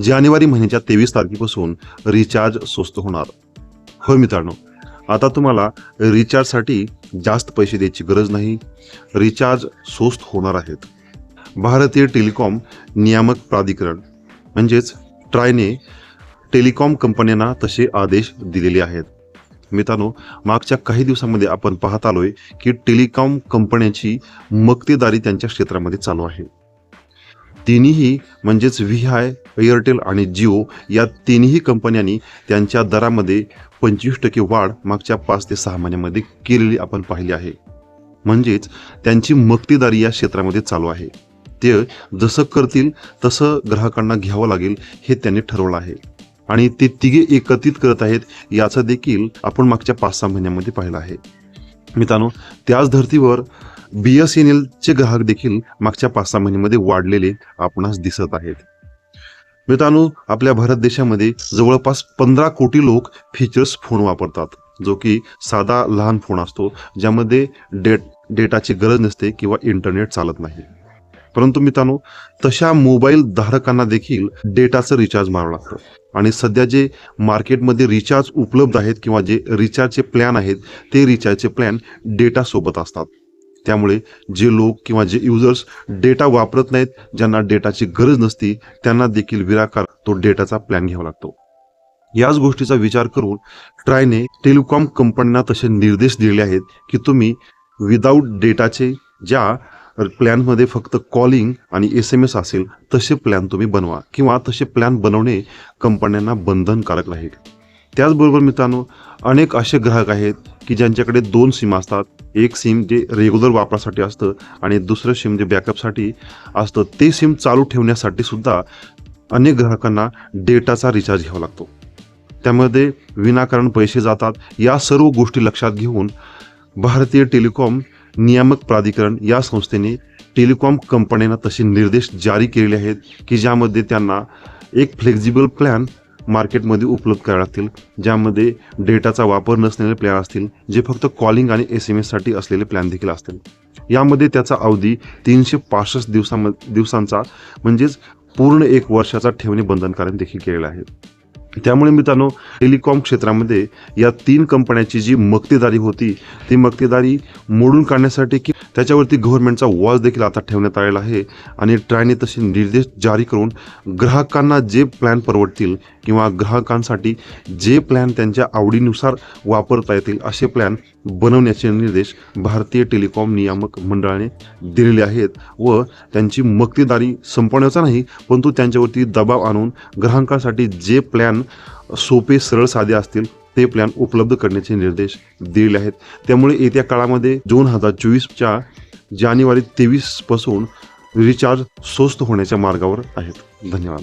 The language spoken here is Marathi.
जानेवारी महिन्याच्या तेवीस तारखेपासून रिचार्ज स्वस्त होणार. हो मित्रांनो आता तुम्हाला रिचार्जसाठी जास्त पैसे द्यायची गरज नाही. रिचार्ज स्वस्त होणार आहेत. भारतीय टेलिकॉम नियामक प्राधिकरण म्हणजेच ट्रायने टेलिकॉम कंपन्यांना तसे आदेश दिलेले आहेत. मित्रांनो मागच्या काही दिवसांमध्ये आपण पाहत आलोय की टेलिकॉम कंपन्यांची मक्तेदारी त्यांच्या क्षेत्रामध्ये चालू आहे. तिन्ही म्हणजेच व्ही आय एअरटेल आणि जिओ या तिन्ही कंपन्यांनी त्यांच्या दरामध्ये पंचवीस टक्के वाढ मागच्या पाच ते सहा महिन्यामध्ये केलेली आपण पाहिली आहे. म्हणजेच त्यांची मक्तेदारी या क्षेत्रामध्ये चालू आहे. ते जसं करतील तसं ग्राहकांना घ्यावं लागेल हे त्यांनी ठरवलं आहे. आणि ते तिघे एकत्रित करत आहेत याचं देखील आपण मागच्या पाच सहा महिन्यामध्ये पाहिलं आहे. मित्रांनो त्याच धर्तीवर बी एस एन एलचे ग्राहक देखील मागच्या पाच सहा महिन्यामध्ये वाढलेले आपणास दिसत आहेत. मित्रांनो आपल्या भारत देशामध्ये जवळपास पंधरा कोटी लोक फीचर्स फोन वापरतात जो की साधा लहान फोन असतो ज्यामध्ये डेट डेटाची गरज नसते किंवा इंटरनेट चालत नाही. परंतु मित्रांनो तशा मोबाईल धारकांना देखील डेटाचं रिचार्ज मारावं लागतं. आणि सध्या जे मार्केटमध्ये रिचार्ज उपलब्ध आहेत किंवा जे रिचार्जचे प्लॅन आहेत ते रिचार्जचे प्लॅन डेटासोबत असतात. त्यामुळे जे लोक किंवा जे युजर्स डेटा वापरत नाहीत ज्यांना डेटाची गरज नसती त्यांना देखील विराकार तो डेटाचा प्लॅन घ्यावा लागतो. याच गोष्टीचा विचार करून ट्रायने टेलिकॉम कंपन्यांना तसे निर्देश दिले आहेत की तुम्ही विदाऊट डेटाचे ज्या प्लॅनमध्ये फक्त कॉलिंग आणि एस एम एस असेल तसे प्लॅन तुम्ही बनवा. किंवा तसे प्लॅन बनवणे कंपन्यांना बंधनकारक राहील त्याचबरोबर मित्रांनो अनेक असे ग्राहक आहेत की ज्यांच्याकडे दोन सिम असतात. एक सिम जे रेग्युलर वापरासाठी असतं आणि दुसरं सिम जे बॅकअपसाठी असतं. ते सिम चालू ठेवण्यासाठी सुद्धा अनेक ग्राहकांना डेटाचा रिचार्ज घ्यावा लागतो. त्यामध्ये विनाकारण पैसे जातात. या सर्व गोष्टी लक्षात घेऊन भारतीय टेलिकॉम नियामक प्राधिकरण या संस्थेने टेलिकॉम कंपन्यांना तसे निर्देश जारी केलेले आहेत की ज्यामध्ये त्यांना एक फ्लेक्झिबल प्लॅन मार्केटमध्ये उपलब्ध करावे लागतील ज्यामध्ये डेटाचा वापर नसलेले प्लॅन असतील जे फक्त कॉलिंग आणि एस एम एससाठी असलेले प्लॅन देखील असतील. यामध्ये त्याचा अवधी तीनशे पासष्ट दिवसाम दिवसांचा म्हणजेच पूर्ण एक वर्षाचा ठेवणे बंधनकारक देखील केलेला आहे. त्यामुळे मित्रांनो टेलिकॉम क्षेत्रामध्ये या तीन कंपन्यांची जी मक्तेदारी होती ती मक्तेदारी मोडून काढण्यासाठी की त्याच्यावरती गव्हर्नमेंटचा वॉच देखील आता ठेवण्यात आलेला आहे आणि ट्रायने तसे निर्देश जारी करून ग्राहकांना जे प्लॅन परवडतील किंवा ग्राहकांसाठी जे प्लॅन त्यांच्या आवडीनुसार वापरता येतील असे प्लॅन बनवण्याचे निर्देश भारतीय टेलिकॉम नियामक मंडळाने दिलेले आहेत व त्यांची मक्तेदारी संपवण्याचा नाही परंतु त्यांच्यावरती दबाव आणून ग्राहकांसाठी जे प्लॅन सोपे सरळ साधे असतील ते प्लॅन उपलब्ध करण्याचे निर्देश दिलेले आहेत. त्यामुळे येत्या काळामध्ये दोन हजार चोवीसच्या जानेवारी तेवीसपासून रिचार्ज स्वस्त होण्याच्या मार्गावर आहेत. धन्यवाद.